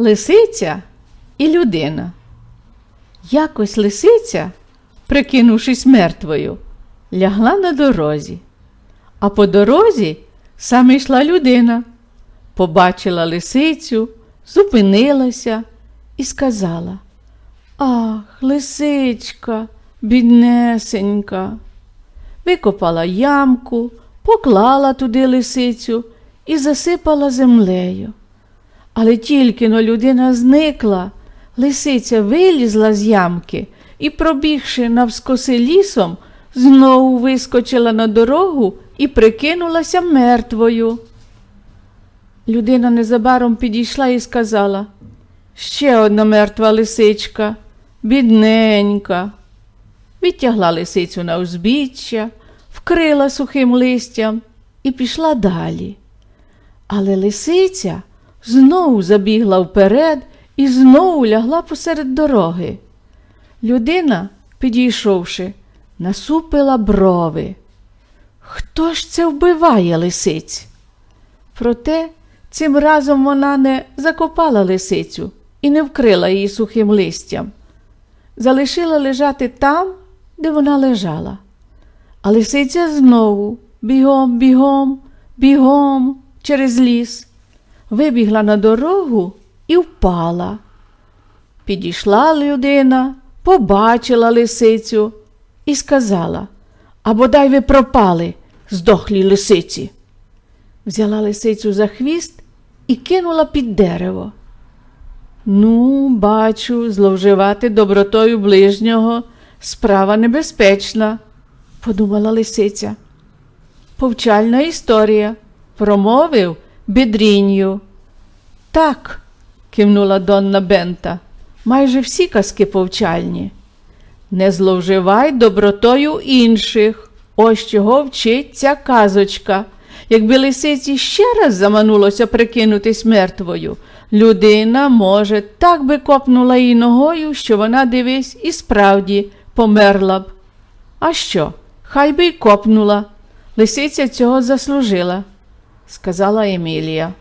Лисиця і людина. Якось лисиця, прикинувшись мертвою, лягла на дорозі, а по дорозі саме йшла людина. Побачила лисицю, зупинилася і сказала: Ах, лисичка, біднесенька. Викопала ямку, поклала туди лисицю і засипала землею. Але тільки но людина зникла, лисиця вилізла з ямки і, пробігши навскоси лісом, знову вискочила на дорогу і прикинулася мертвою. Людина незабаром підійшла і сказала Ще одна мертва лисичка, бідненька. Відтягла лисицю на узбіччя, вкрила сухим листям і пішла далі. Але лисиця знову забігла вперед і знову лягла посеред дороги. Людина, підійшовши, насупила брови. Хто ж це вбиває лисиць? Проте цим разом вона не закопала лисицю і не вкрила її сухим листям. Залишила лежати там, де вона лежала. А лисиця знову бігом, бігом, бігом через ліс, вибігла на дорогу і впала. Підійшла людина, побачила лисицю і сказала А бодай ви пропали, здохлі лисиці. Взяла лисицю за хвіст і кинула під дерево. Ну, бачу, зловживати добротою ближнього справа небезпечна, подумала лисиця. Повчальна історія, промовив бедрінью. Так, кивнула Донна Бента, майже всі казки повчальні. Не зловживай добротою інших. Ось чого вчить ця казочка. Якби лисиці ще раз заманулося прикинутись мертвою, людина, може, так би копнула її ногою, що вона, дивись, і справді померла б. А що? Хай би й копнула. Лисиця цього заслужила, сказала Емілія.